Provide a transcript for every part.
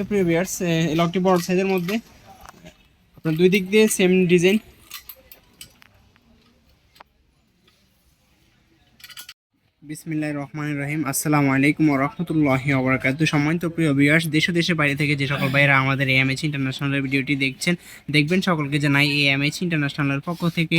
সম্মানিত প্রিয় ভিউয়ার্স এই লকটি বড় সাইজের মধ্যে। আপনার দুই দিক দিয়ে সেম ডিজাইন বিসমিল্লাহ রহমান রহিম। আসসালামু আলাইকুম রহমতুল্লাহি ওবরাকাত সম্মানিত প্রিয় ভিউয়ার্স দেশ ও দেশের বাইরে থেকে যে সকল ভাইয়েরা আমাদের এএমএচ ইন্টারন্যাশনালের ভিডিওটি দেখছেন, দেখবেন সকলকে জানাই এএমএচ ইন্টারন্যাশনালের পক্ষ থেকে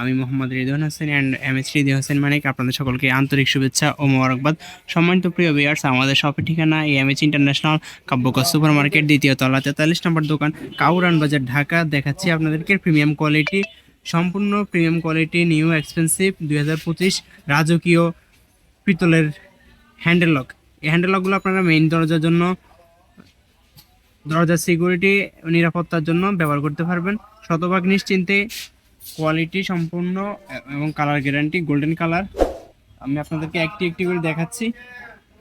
আমি Mohammad Ridwan Hossain and M S Ridi Hossain Manik, আপনাদের সকলকে আন্তরিক শুভেচ্ছা ও মোবারকবাদ। সম্মানিত প্রিয় ভিউয়ার্স আমাদের শপের ঠিকানা এএমএচ ইন্টারন্যাশনাল কাব্যকর সুপার মার্কেট দ্বিতীয় তলা তেতাল্লিশ নম্বর দোকান, কাউরান বাজার, ঢাকা। দেখাচ্ছি আপনাদেরকে প্রিমিয়াম কোয়ালিটি সম্পূর্ণ প্রিমিয়াম কোয়ালিটি নিউ এক্সপেন্সিভ দুই হাজার পঁচিশ, রাজকীয় পিতলের হ্যান্ডেল লক এই হ্যান্ডেল লকগুলো আপনারা মেইন দরজার জন্য, দরজার সিকিউরিটি নিরাপত্তার জন্য ব্যবহার করতে পারবেন। শতভাগ নিশ্চিন্তে কোয়ালিটি সম্পূর্ণ এবং কালার গ্যারান্টি গোল্ডেন কালার আমি আপনাদেরকে একটি একটি করে দেখাচ্ছি।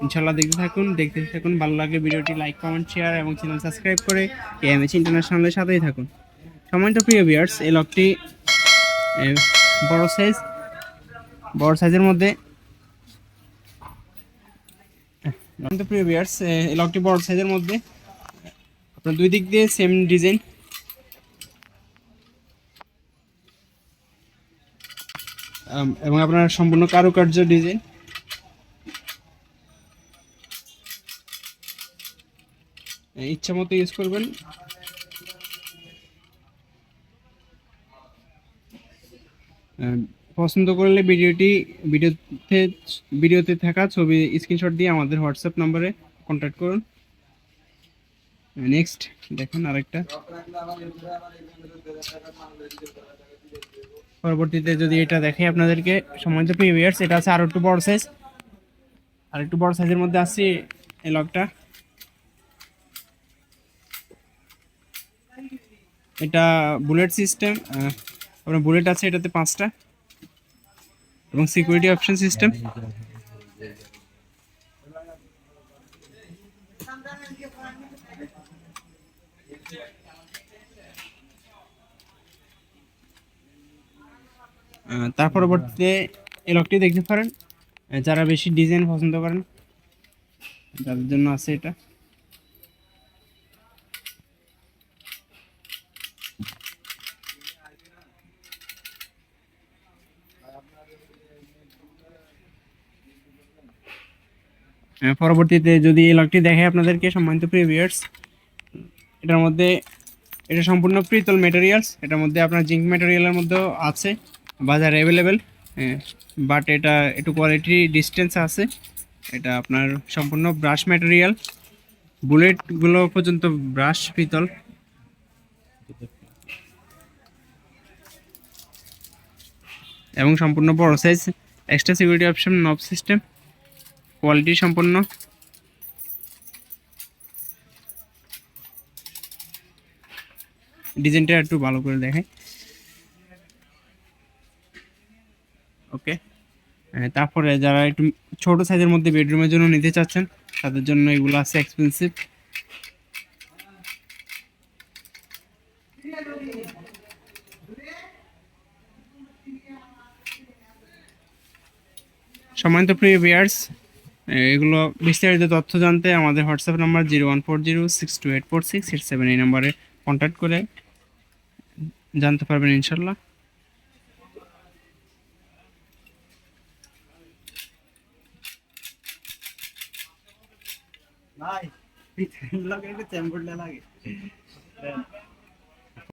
ইনশাল্লাহ দেখতে থাকুন দেখতে থাকুন। ভালো লাগে ভিডিওটি লাইক কমেন্ট শেয়ার এবং চ্যানেল সাবস্ক্রাইব করে এএমএচ ইন্টারন্যাশনালের সাথেই থাকুন। সম্মানিত প্রিয় ভিউয়ার্স এই লকটি বড় সাইজ বড় সাইজের মধ্যে সম্মানিত প্রিয় এই লকটি বড় সাইজের মধ্যে। আপনার দুই দিক দিয়ে সেম ডিজাইন এবং আপনার সম্পূর্ণ কারুকার্য ডিজাইন ইচ্ছা মতো ইউজ করবেন। আহ, পছন্দ করলে ভিডিওটি ভিডিওতে ভিডিওতে থাকা ছবি স্ক্রিনশট দিয়ে আমাদের হোয়াটসঅ্যাপ নম্বরে কন্ট্যাক্ট করুন। নেক্সট দেখুন আরেকটা। পরবর্তীতে যদি এটা দেখে আপনাদেরকে, সম্মানিত প্রিভিয়ার্স এটা আছে আরও একটু বড় সাইজ আর একটু বড় সাইজের মধ্যে আছে এই লকটা এটা বুলেট সিস্টেম আপনার বুলেট আছে এটাতে পাঁচটা। এবং সিকিউরিটি অপশন সিস্টেম তার পরবর্তীতে এই লকটি দেখতে পারেন। যারা বেশি ডিজাইন পছন্দ করেন তাদের জন্য আছে এটা। পরবর্তীতে যদি এই লকটি দেখে আপনাদেরকে সম্মানিত প্রিভিয়ার্স এটার মধ্যে, এটা সম্পূর্ণ পিতল মেটেরিয়ালস এটার মধ্যে আপনার জিঙ্ক মেটেরিয়ালের মধ্যেও আছে, বাজারে অ্যাভেলেবেল বাট এটা একটু কোয়ালিটি ডিস্টেন্স আছে। এটা আপনার সম্পূর্ণ ব্রাশ ম্যাটেরিয়াল বুলেটগুলো পর্যন্ত ব্রাশ পিতল এবং সম্পূর্ণ বড় size extra security option knob system quality সম্পন্ন। ডিজাইনটা একটু ভালো করে দেখাই। ওকে। তারপরে যারা একটু ছোট সাইজের মধ্যে বেডরুমের জন্য নিতে চাচ্ছেন, তাদের জন্য এগুলো আছে এক্সপেন্সিভ সম্মানিত প্রিয় ভিয়ার্স এগুলো বিস্তারিত তথ্য জানতে আমাদের WhatsApp number zero one four zero six two eight four six eight seven এই নাম্বারে কন্ট্যাক্ট করে জানতে পারবেন ইনশাল্লাহ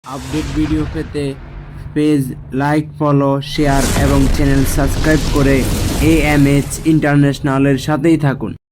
আপডেট ভিডিও পেতে পেজ লাইক ফলো শেয়ার এবং চ্যানেল সাবস্ক্রাইব করে এম এইচ ইন্টারন্যাশনালের সাথেই থাকুন।